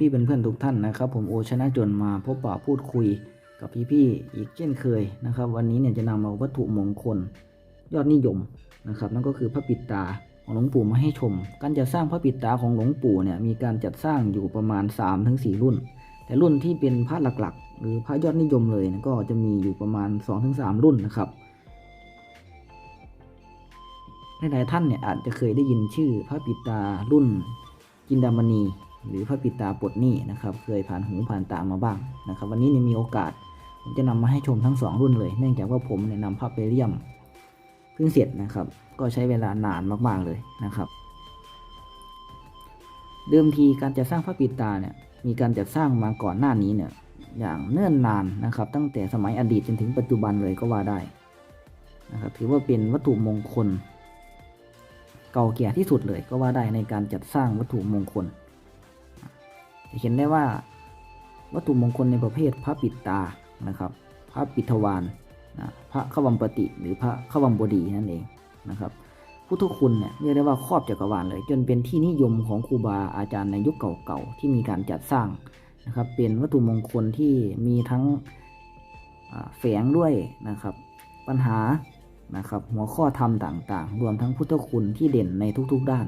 พี่ๆเป็นเพื่อนๆทุกท่านนะครับผมโอชนะจนมาพบปะพูดคุยกับพี่ๆอีกเช่นเคยนะครับ วันนี้เนี่ยจะนำเอาวัตถุมงคลยอดนิยมนะครับนั่นก็คือพระปิดตาของหลวงปู่มาให้ชม การจัดสร้างพระปิดตาของหลวงปู่เนี่ยมีการจัดสร้างอยู่ประมาณ 3-4 รุ่น แต่รุ่นที่เป็นพระหลักๆ หรือพระยอดนิยมเลยก็จะมีอยู่ประมาณ 2-3 รุ่นนะครับหลายๆท่านเนี่ยอาจจะเคยได้ยินชื่อพระปิดตารุ่นจินดามณี หรือพระปิตาปลดหนี้นะครับ เคยผ่านหูผ่านตามาบ้างนะครับ วันนี้เนี่ยมีโอกาส ผมจะนำมาให้ชมทั้งสองรุ่นเลย เนื่องจากว่าผมเนี่ยนำพระไปเลี่ยมเพิ่งเสร็จนะครับ ก็ใช้เวลานานมากๆเลยนะครับ เดิมทีการจะสร้างพระปิตาเนี่ยมีการจัดสร้างมาก่อนหน้านี้เนี่ยอย่างเนิ่นนานนะครับ ตั้งแต่สมัยอดีตจนถึงปัจจุบันเลยก็ว่าได้นะครับถือว่าเป็นวัตถุมงคล เก่าแก่ที่สุดเลยก็ว่าได้ในการจัดสร้างวัตถุมงคล จะเห็นได้ว่าวัตถุมงคลในประเภทพระปิดตานะครับ พระปิทวานนะพระขวัมปติ หรือพระขวัมบดีนั่นเองนะครับพุทธคุณเนี่ยเรียกได้ว่าครอบจักรวาลเลย จนเป็นที่นิยมของครูบาอาจารย์ในยุคเก่าๆที่มีการจัดสร้างนะครับ เป็นวัตถุมงคลที่มีทั้งแฝงด้วยนะครับ ปัญหานะครับ หัวข้อธรรมต่างๆ รวมทั้งพุทธคุณที่เด่นในทุกๆด้าน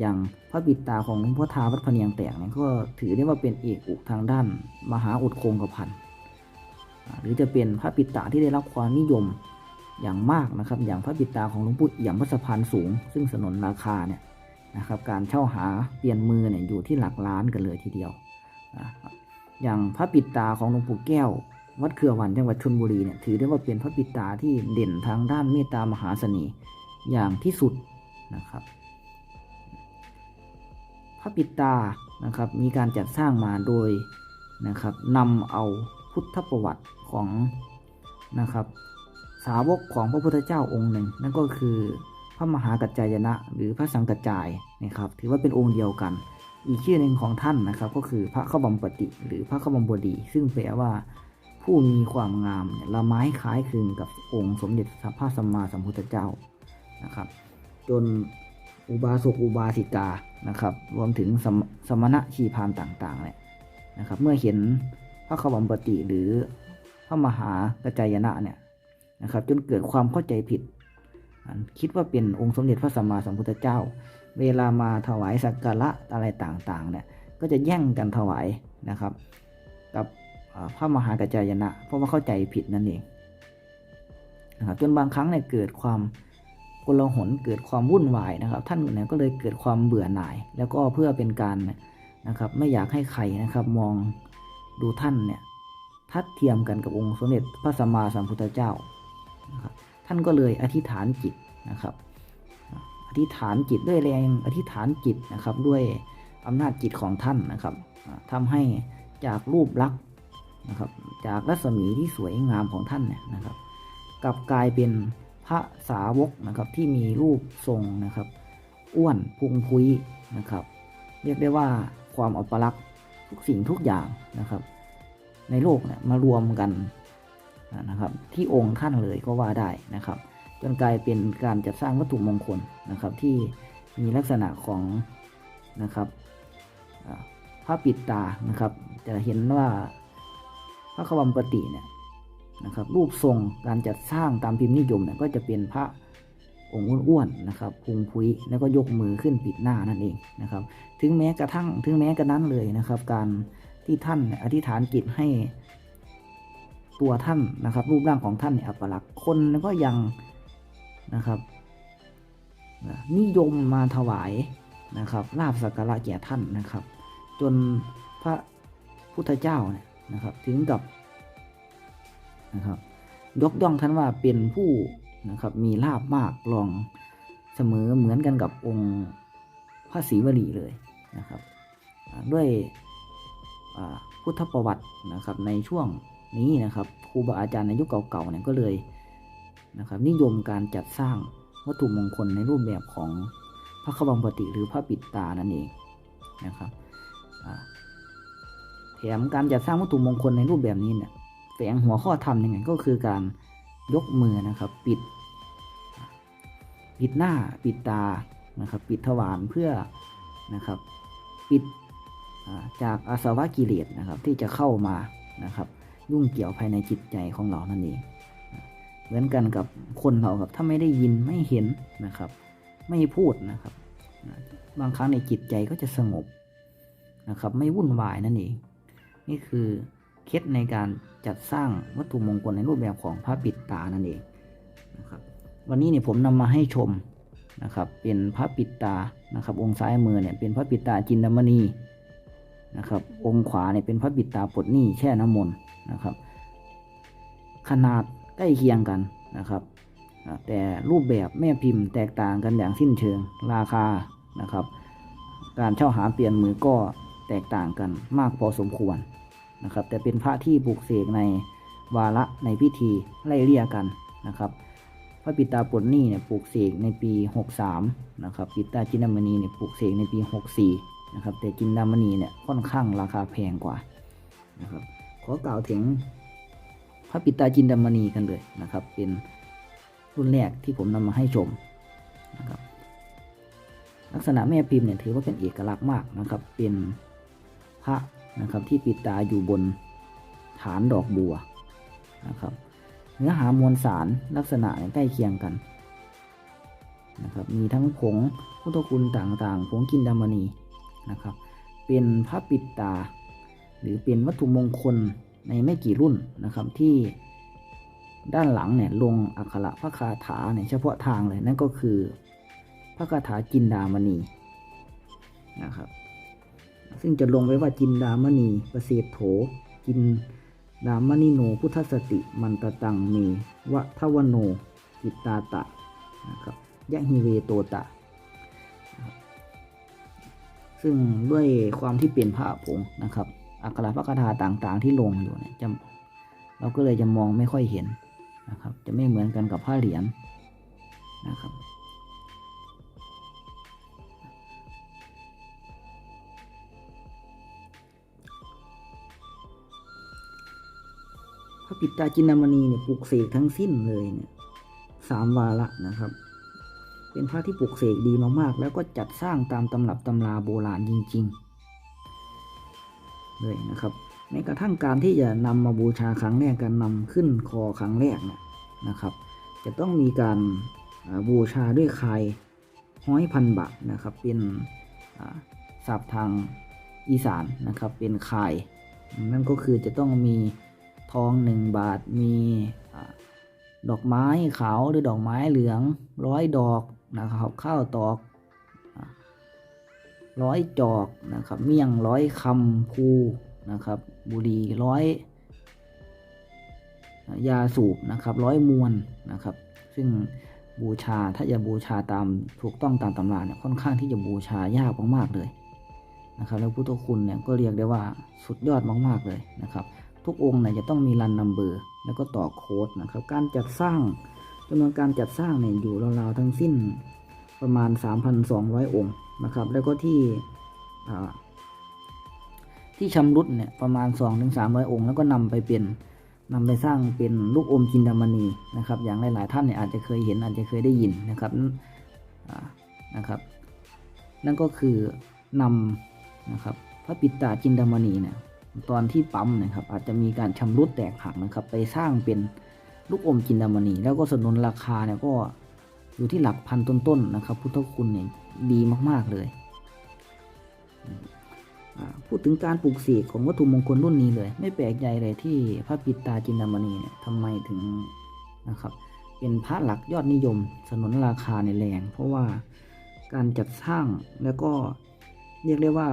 อย่างพระบิดตาของหลวงพ่อทาวัดพเนียงแตกเนี่ยก็ถือได้ว่าเป็นเอกอุกทางด้าน มหาอุดคงกระพันหรือจะเป็นพระปิดตาที่ได้รับความนิยมอย่างมากนะครับ อย่างพระปิดตาของหลวงปู่เอี่ยมวัดสะพานสูง ซึ่งสนนราคาเนี่ยนะครับ การเช่าหาเปลี่ยนมือเนี่ยอยู่ที่หลักล้านกันเลยทีเดียว อย่างพระปิดตาของหลวงปู่แก้ว วัดเครือวันจังหวัดชลบุรีเนี่ยถือได้ว่าเป็นพระปิดตาที่เด่นทางด้านเมตตามหาเสน่ห์อย่างที่สุดนะครับ พระปิตานะครับมีการจัดสร้างมาโดยนะครับนำเอาพุทธประวัติของนะครับสาวกของพระพุทธเจ้าองค์หนึ่ง นั่นก็คือพระมหากัจจายนะ หรือพระสังกัจจายนะครับ ถือว่าเป็นองค์เดียวกัน อีกชื่อหนึ่งของท่านนะครับ ก็คือพระขบัมปติ หรือพระขบัมบดี ซึ่งแปลว่าผู้มีความงามละไม้คล้ายคลึงกับองค์สมเด็จพระสัมมาสัมพุทธเจ้านะครับ จน อุบาสกอุบาสิกานะครับ รวมถึงสมสมณะชีพามต่างๆเนี่ยนะครับ เมื่อเห็นพระขบัมปติหรือพระมหากัจจายนะเนี่ยนะครับ จนเกิดความเข้าใจผิด คิดว่าเป็นองค์สมเด็จพระสัมมาสัมพุทธเจ้า เวลามาถวายสักการะอะไรต่างๆเนี่ยก็จะแย่งกันถวายนะครับ กับพระมหากัจจายนะเพราะว่าเข้าใจผิดนั่นเองนะครับจนบางครั้งเนี่ยเกิดความ กลหลเกิดความวุ่นวายนะครับ ท่านเนี่ยก็เลยเกิดความเบื่อหน่าย แล้วก็เพื่อเป็นการนะครับ ไม่อยากให้ใครนะครับมองดูท่านเนี่ยทัดเทียมกันกับองค์สมเด็จพระสัมมาสัมพุทธเจ้านะครับท่านก็เลยอธิษฐานจิตนะครับอธิษฐานจิตด้วยแรงอธิษฐานจิตนะครับ ด้วยอำนาจจิตของท่านนะครับอ่าทำให้จากรูปลักษณ์นะครับ จากรัศมีที่สวยงามของท่านเนี่ยนะครับ กลับกลายเป็น ระสาวกนะครับที่มีรูปทรงนะครับ อ้วนพุงพุยนะครับ เรียกได้ว่าความอัปลักษณ์ทุกสิ่งทุกอย่างนะครับ ในโลกเนี่ยมารวมกันนะครับ ที่องค์ท่านเลยก็ว่าได้นะครับจนกลายเป็นการจัดสร้างวัตถุมงคลนะครับ ที่มีลักษณะของนะครับอ่าปิดตานะครับ จะเห็นว่าพระขวัมปติเนี่ย นะครับ รูปทรงการจัดสร้างตามพิมพ์นิยมเนี่ยก็จะเป็นพระองค์อ้วนๆนะครับพุงพุยแล้วก็ยกมือขึ้นปิดหน้านั่นเองนะครับ ถึงแม้กระทั่งถึงแม้กระนั้นเลยนะครับ การที่ท่านอธิษฐานจิตให้ตัวท่านนะครับ รูปร่างของท่านเนี่ยอัปลักษณ์คนก็ยังนะครับนะนิยมมาถวายนะครับลาบสักการะแก่ท่านนะครับ จนพระพุทธเจ้าเนี่ยนะครับ ถึงกับ นะครับ ยกย่องท่านว่าเป็นผู้นะครับมีลาบมากรองเสมอเหมือนกันกับองค์พระศรีวลีเลยนะครับ ด้วยพุทธประวัตินะครับในช่วงนี้นะครับครูบาอาจารย์ในยุคเก่าๆเนี่ยก็เลยนะครับ นิยมการจัดสร้างวัตถุมงคลในรูปแบบของพระขบังปติหรือพระปิดตานั่นเองนะครับแถมการจัดสร้างวัตถุมงคลในรูปแบบนี้เนี่ย แฝงหัวข้อธรรมยังไงก็คือการยกมือนะครับ ปิด ปิดหน้าปิดตานะครับ ปิดทวารเพื่อนะครับ ปิดจากอาสวะกิเลสนะครับ ที่จะเข้ามานะครับ ยุ่งเกี่ยวภายในจิตใจของเรานั่นเองเหมือนกันกับคนเราครับถ้าไม่ได้ยินไม่เห็นนะครับ ไม่พูดนะครับ บางครั้งในจิตใจก็จะสงบนะครับ ไม่วุ่นวายนั่นเอง นี่คือ เคล็ดในการจัดสร้างวัตถุมงคลในรูปแบบของพระปิดตานั่นเองนะครับวันนี้เนี่ยผมนำมาให้ชมนะครับเป็นพระปิดตานะครับ องค์ซ้ายมือเนี่ยเป็นพระปิดตาจินดามณีนะครับองค์ขวาเนี่ยเป็นพระปิดตาปดหนี้แช่น้ำมนต์นะครับ ขนาดใกล้เคียงกันนะครับแต่รูปแบบแม่พิมพ์แตกต่างกันอย่างสิ้นเชิงราคานะครับ การเช่าหาเปลี่ยนมือก็แตกต่างกันมากพอสมควร นะครับ แต่เป็นพระที่ปลูกเสกในวาระในพิธีไล่เลี่ยกันนะครับ พระปิตาปลดหนี้เนี่ยปลูกเสกในปี 63 นะครับ ปิตาจินดามณีเนี่ยปลูกเสกในปี 64 นะครับ แต่จินดามณีเนี่ยค่อนข้างราคาแพงกว่านะครับขอกล่าวถึงพระปิตาจินดามณีกันเลยนะครับ เป็นรุ่นแรกที่ผมนำมาให้ชมนะครับลักษณะแม่พิมพ์เนี่ยถือว่าเป็นเอกลักษณ์มากนะครับ เป็นพระ นะครับที่ปิดตาอยู่บนฐานดอกบัวนะครับเนื้อหามวลสารลักษณะใกล้เคียงกันนะครับมีทั้งผงพุทธคุณต่างๆ ผงกินดามณีนะครับเป็นพระปิดตา หรือเป็นวัตถุมงคลในไม่กี่รุ่นนะครับที่ด้านหลังเนี่ยลงอักขระพระคาถาเนี่ยเฉพาะทางเลยนั่นก็คือพระคาถาจินดามณีนะครับ ซึ่งจะลงไว้ว่าจินดามณีประเสริฐโถ จินดามณีโนพุทธสติมันตะตังเมวะทวโนจิตตาตะนะครับยะฮิเวโตตะ ซึ่งด้วยความที่เป็นพระผงนะครับ อักขระพระคาถาต่างๆ ที่ลงอยู่เนี่ยจะเราก็เลยจะมองไม่ค่อยเห็นนะครับ จะไม่เหมือนกันกับผ้าเหรียญนะครับ ปิตาจินามณีเนี่ยปลูกเสกทั้งสิ้นเลยเนี่ยสามวาระนะครับ เป็นพระที่ปลูกเสกดีมากๆ แล้วก็จัดสร้างตามตำรับตำราโบราณจริง ๆ เลยนะครับแม้กระทั่งการที่จะนำมาบูชาครั้งแรกการนำขึ้นคอครั้งแรกเนี่ยนะครับ จะต้องมีการบูชาด้วยคายห้อยพันบะนะครับ เป็นศัพท์ทางอีสานนะครับเป็นคายนั่นก็คือจะต้องมี ทองหนึ่งบาทมีดอกไม้ขาวหรือดอกไม้เหลืองร้อยดอกนะครับข้าวตอกร้อยจอกนะครับเมี่ยงร้อยคำภูนะครับ บุรีร้อยยาสูบนะครับร้อยมวนนะครับ ซึ่งบูชาถ้าจะบูชาตามถูกต้องตามตำราเนี่ยค่อนข้างที่จะบูชายากมากๆเลยนะครับแล้วพุทธคุณเนี่ยก็เรียกได้ว่าสุดยอดมากๆเลยนะครับ ทุกองค์เนี่ยจะต้องมีรันนัมเบอร์แล้วก็ต่อโค้ดนะครับ การจัดสร้างจำนวนการจัดสร้างเนี่ยอยู่ราวๆทั้งสิ้นประมาณ 3,200 องค์นะครับ แล้วก็ที่ที่ชำรุดเนี่ยประมาณ 2-300 องค์ แล้วก็นำไปเป็นนำไปสร้างเป็นลูกอมจินดามณีนะครับ อย่างหลาย ๆ ท่านเนี่ยอาจจะเคยเห็นอาจจะเคยได้ยินนะครับอ่านะครับ นั่นก็คือนำนะครับพระปิตาจินดามณีเนี่ย ตอนที่ปั๊มนะครับ อาจจะมีการชำรุดแตกหักนะครับ ไปสร้างเป็นลูกอมจินดามณี แล้วก็สนุนราคาเนี่ยก็อยู่ที่หลักพันต้นๆนะครับ พุทธคุณเนี่ยดีมาก ๆ เลย พูดถึงการปลูกเสกของวัตถุมงคลรุ่นนี้เลย ไม่แปลกใจเลยที่พระปิตาจินดามณีเนี่ยทำไมถึงนะครับ เป็นพระหลักยอดนิยม สนนราคาในแรง เพราะว่าการจัดสร้างแล้วก็เรียกได้ว่า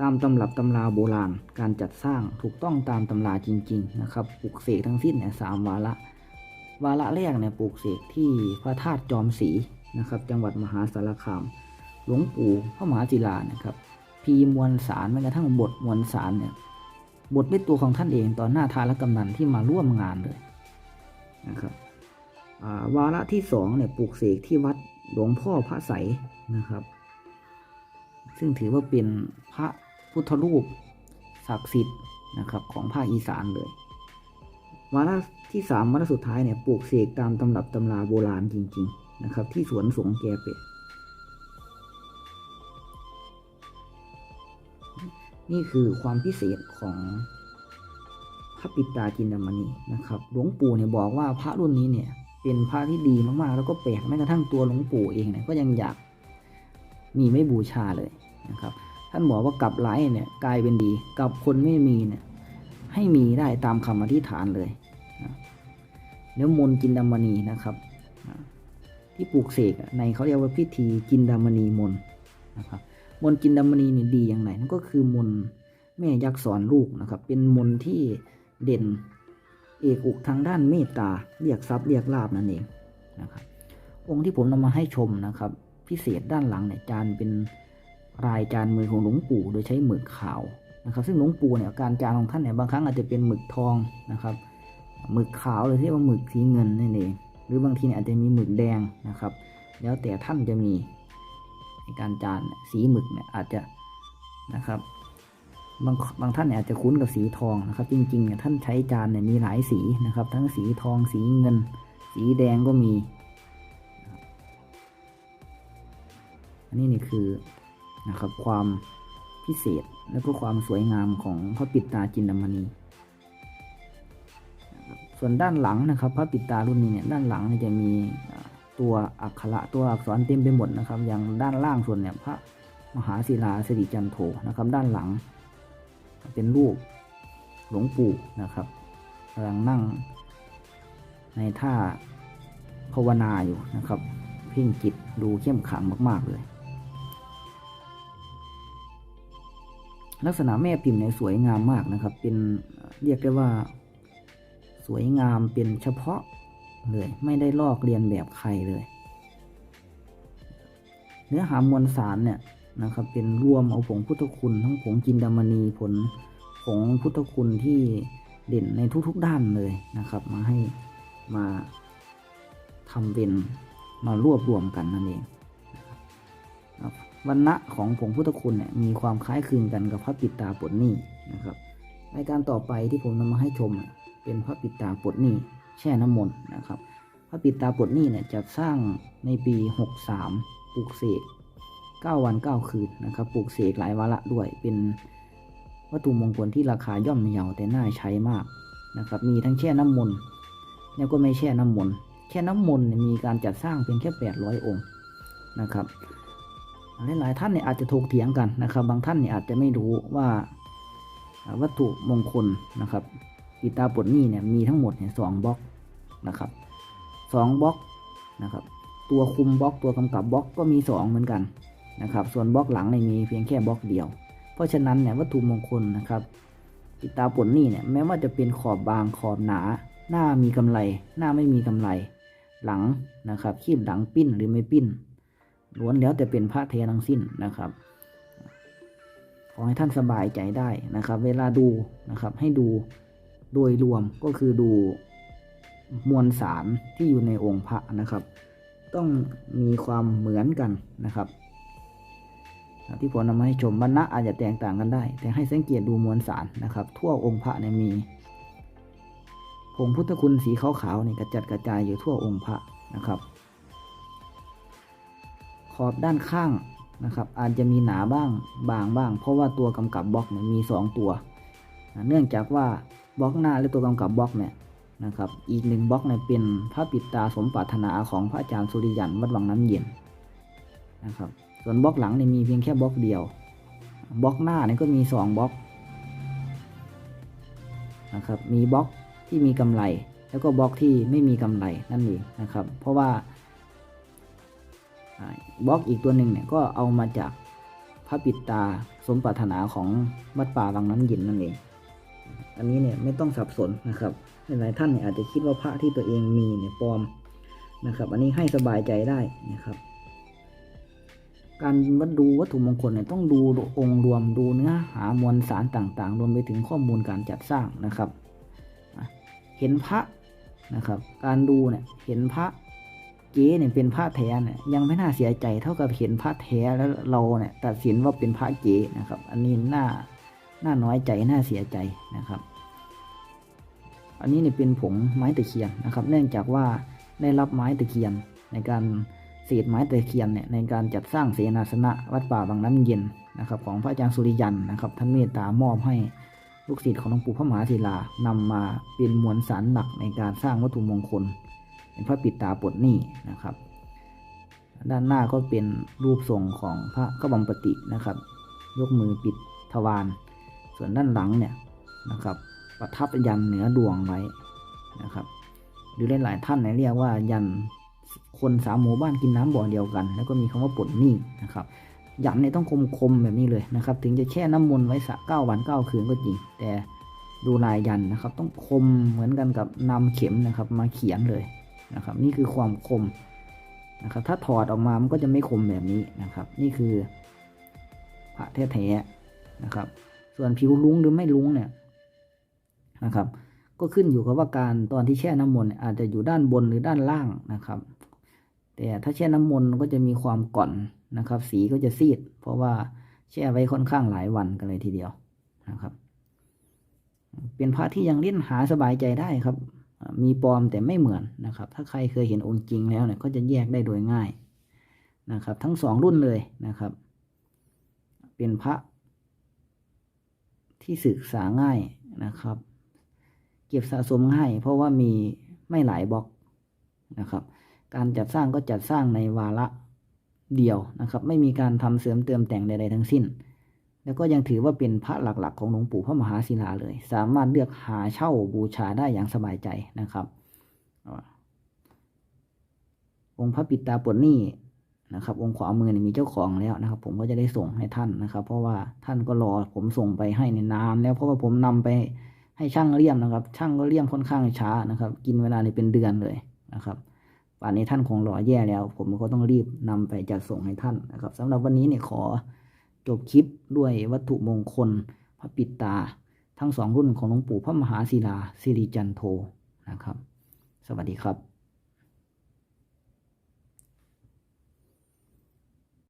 ตามตำรับตำราโบราณ การจัดสร้างถูกต้องตามตำราจริง ๆ นะครับ ปลูกเสกทั้งสิ้นเนี่ยสามวาระ วาระแรกเนี่ยปลูกเสกที่พระธาตุจอมศรีนะครับ จังหวัดมหาสารคาม หลวงปู่พระมหาจิลานะครับ พีมวลสารแม้กระทั่งบทมวลสารเนี่ยบทด้วยตัวของท่านเองต่อหน้าทานและกำนันที่มาร่วมงานเลยนะครับาวาระที่สองเนี่ยปลูกเสกที่วัดหลวงพ่อพระใสนะครับ ซึ่งถือว่าเป็นพระพุทธรูปศักดิ์สิทธิ์นะครับของภาคอีสานเลยวาระที่สามวาระสุดท้ายเนี่ยปลูกเสกตามตำรับตำราโบราณจริง ๆ นะครับ ที่สวนสงแกเป็ดนี่คือความพิเศษของพระปิตาจินดามณีนะครับหลวงปู่เนี่ยบอกว่าพระรุ่นนี้เนี่ยเป็นพระที่ดีมากๆ แล้วก็แปลกแม้กระทั่งตัวหลวงปู่เองเนี่ยก็ยังอยากมีไม่บูชาเลย นะครับท่านบอกว่ากลับไลายเนี่ยกลายเป็นดีกับคนไม่มีเนี่ยให้มีได้ตามคำอธิษฐานเลยนะแล้วมนจินดามณีนะครับ ที่ปลูกเสกในเขาเรียกว่าพิธีจินดามณีมนต์นะครับมนจินดามณีเนี่ยดีอย่างไรนั่นก็คือมนแม่ยักษ์สอนลูกนะครับ เป็นมนที่เด่นเอกอุกทางด้านเมตตาเรียกทรัพย์เรียกลาบนั่นเองนะครับ องค์ที่ผมนำมาให้ชมนะครับ พิเศษด้านหลังเนี่ยจานเป็น รายจานมือของหลวงปู่โดยใช้หมึกขาวนะครับ ซึ่งหลวงปู่เนี่ยการจานของท่านเนี่ยบางครั้งอาจจะเป็นหมึกทองนะครับหมึกขาวหรือที่เรียกว่าหมึกสีเงินนั่นเองหรือบางทีเนี่ยอาจจะมีหมึกแดงนะครับ แล้วแต่ท่านจะมีในการจานสีหมึกเนี่ยอาจจะนะครับบางบางท่านเนี่ยอาจจะคุ้นกับสีทองนะครับ จริงๆเนี่ยท่านใช้จานเนี่ยมีหลายสีนะครับ ทั้งสีทองสีเงิน สีแดงก็มี อันนี้นี่คือ นะครับ ความพิเศษและก็ความสวยงามของพระปิดตาจินดามณีส่วนด้านหลังนะครับ พระปิดตารุ่นนี้เนี่ยด้านหลังจะมีตัวอักขระตัวอักษรเต็มไปหมดนะครับ อย่างด้านล่างส่วนเนี่ยพระมหาศิลาสิริจันโทนะครับ ด้านหลัง เป็นรูปหลวงปู่นะครับกำลังนั่งในท่าภาวนาอยู่นะครับ เพ่งจิตดูเข้มขังมาก ๆ เลย ลักษณะแม่พิมพ์เนี่ยสวยงามมากนะครับ เป็นเรียกได้ว่า สวยงามเป็นเฉพาะเลย ไม่ได้ลอกเรียนแบบใครเลย เนื้อหามวลสารเนี่ยนะครับ เป็นรวมเอาผงพุทธคุณ ทั้งผงจินดามณีผลผงพุทธคุณที่เด่นในทุกๆด้านเลยนะครับ มาให้มาทำเป็นมารวบรวมกันนั่นเองนะครับ วันณะของผงพุทธคุณเนี่ยมีความคล้ายคลึงกันกับพระปิดตาปดหนี้นะครับรายการต่อไปที่ผมนำมาให้ชมเป็นพระปิดตาปดหนี้แช่น้ำมนต์นะครับ พระปิดตาปดหนี้เนี่ยจะสร้างในปี 63 ปลูกเสก9 วัน 9 คืนนะครับ ปลูกเสกหลายวาระด้วย เป็นวัตถุมงคลที่ราคาย่อมเยาแต่น่าใช้มากนะครับ มีทั้งแช่น้ำมนต์แล้วก็ไม่แช่น้ำมนต์ แช่น้ำมนต์มีการจัดสร้างเพียงแค่ 800 องค์นะครับ หลายท่านเนี่ยอาจจะถกเถียงกันนะครับ บางท่านเนี่ยอาจจะไม่รู้ว่าวัตถุมงคลนะครับปิตาปลดหนี้เนี่ยมีทั้งหมดเนี่ยสองบล็อกนะครับสองบล็อกนะครับ ตัวคุมบล็อกตัวกำกับบล็อกก็มีสองเหมือนกันนะครับ ส่วนบล็อกหลังเนี่ยมีเพียงแค่บล็อกเดียว เพราะฉะนั้นเนี่ยวัตถุมงคลนะครับปิตาปลดหนี้เนี่ยแม้ว่าจะเป็นขอบบางขอบหนา หน้ามีกำไร หน้าไม่มีกำไร หลังนะครับคีบหลังปิ้นหรือไม่ปิ้น ล้วนแล้วแต่เป็นพระเททั้งสิ้นนะครับ ขอให้ท่านสบายใจได้นะครับ เวลาดูนะครับ ให้ดูโดยรวมก็คือดูมวลสารที่อยู่ในองค์พระนะครับ ต้องมีความเหมือนกันนะครับที่ผมนำมาให้ชมบรรณะอาจจะแตกต่างกันได้ แต่ให้สังเกตดูมวลสารนะครับ ทั่วองค์พระเนี่ยมีผงพุทธคุณสีขาวๆนี่กระจัดกระจายอยู่ทั่วองค์พระนะครับ อบด้านข้างนะครับ อาจจะมีหนาบ้างบางบ้าง เพราะว่าตัวกำกับบล็อกเนี่ยมี 2 ตัวนะเนื่องจากว่าบล็อกหน้าและตัวกำกับบล็อกเนี่ยนะครับอีกหนึ่งบล็อกเนี่ยเป็นพระปิดตาสมปรารถนาของพระอาจารย์สุริยันวัดวังน้ำเย็นนะครับส่วนบล็อกหลังเนี่ยมีเพียงแค่บล็อกเดียวบล็อกหน้าเนี่ยก็มีสองบล็อกนะครับมีบล็อกที่มีกำไร แล้วก็บล็อกที่ไม่มีกำไรนั่นเองนะครับ เพราะว่า บล็อกอีกตัวหนึ่งเนี่ยก็เอามาจากพระปิดตาสมปรารถนาของวัดป่าวังน้ำเย็นนั่นเอง อันนี้เนี่ยไม่ต้องสับสนนะครับ หลายๆท่านเนี่ยอาจจะคิดว่าพระที่ตัวเองมีเนี่ยปลอมนะครับ อันนี้ให้สบายใจได้นะครับ การวัดดูวัตถุมงคลเนี่ยต้องดูองค์รวมดูเนื้อหามวลสารต่างๆ รวมไปถึงข้อมูลการจัดสร้างนะครับ เห็นพระนะครับ การดูเนี่ยเห็นพระ เก๊เนี่ยเป็นพระแท้เนี่ยยังไม่น่าเสียใจเท่ากับเห็นพระแท้แล้วเราเนี่ยตัดสินว่าเป็นพระเก๊นะครับ อันนี้น่าน่าน้อยใจน่าเสียใจนะครับ อันนี้เนี่ยเป็นผงไม้ตะเคียนนะครับ เนื่องจากว่าได้รับไม้ตะเคียนในการเศษไม้ตะเคียนเนี่ยในการจัดสร้างเสนาสนะวัดป่าบางน้ำเย็นนะครับ ของพระอาจารย์สุริยันนะครับ ท่านเมตตามอบให้ลูกศิษย์ของหลวงปู่พระมหาศิลานำมาเป็นมวลสารหลักในการสร้างวัตถุมงคล เป็นพระปิดตาปดหนี้นะครับ ด้านหน้าก็เป็นรูปทรงของพระกบัมปตินะครับ ยกมือปิดทวารส่วนด้านหลังเนี่ยนะครับ ประทับยันเหนือดวงไว้นะครับหรือหลายๆท่านเนี่ยเรียกว่ายันคนสามหมู่บ้านกินน้ำบ่อเดียวกัน แล้วก็มีคำว่าปดหนี้นะครับยันเนี่ยต้องคมๆแบบนี้เลยนะครับ ถึงจะแช่น้ำมนต์ไว้สักเก้าวันเก้าคืนก็จริง แต่ดูลายยันนะครับ ต้องคมเหมือนกันกับนำเข็มนะครับ มาเขียนเลย นะครับ นี่คือความคมนะครับ ถ้าถอดออกมามันก็จะไม่คมแบบนี้นะครับ นี่คือพระแท้ๆนะครับ ส่วนผิวลุ้งหรือไม่ลุ้งเนี่ยนะครับ ก็ขึ้นอยู่กับว่าการตอนที่แช่น้ำมนต์อาจจะอยู่ด้านบนหรือด้านล่างนะครับ แต่ถ้าแช่น้ำมนต์ก็จะมีความก่อนนะครับ สีก็จะซีด เพราะว่าแช่ไว้ค่อนข้างหลายวันกันเลยทีเดียวนะครับ เป็นพระที่ยังเล่นหาสบายใจได้ครับ มีปลอมแต่ไม่เหมือนนะครับ ถ้าใครเคยเห็นองค์จริงแล้วเนี่ยก็จะแยกได้โดยง่ายนะครับ ทั้งสองรุ่นเลยนะครับ เป็นพระที่ศึกษาง่ายนะครับ เก็บสะสมง่าย เพราะว่ามีไม่หลายบล็อกนะครับ การจัดสร้างก็จัดสร้างในวาระเดียวนะครับ ไม่มีการทำเสริมเติมแต่งใดๆทั้งสิ้น แล้วก็ยังถือว่าเป็นพระหลักๆ ของหลวงปู่พระมหาศิลาเลย สามารถเลือกหาเช่าบูชาได้อย่างสบายใจนะครับ องค์พระปิตาปลดหนี้นะครับ องค์ขวามือนี่มีเจ้าของแล้วนะครับ ผมก็จะได้ส่งให้ท่านนะครับ เพราะว่าท่านก็รอผมส่งไปให้ในนานแล้วเพราะว่าผมนำไปให้ช่างเลี่ยมนะครับ ช่างก็เลี่ยมค่อนข้างช้านะครับ กินเวลานี่เป็นเดือนเลยนะครับป่านนี้ท่านคงรอแย่แล้ว ผมก็ต้องรีบนำไปจัดส่งให้ท่านนะครับสำหรับวันนี้เนี่ยขอ จบคลิปด้วยวัตถุมงคล พระปิดตา ทั้งสองรุ่นของหลวงปู่พระมหาศิลาสิริจันโทนะครับ สวัสดีครับ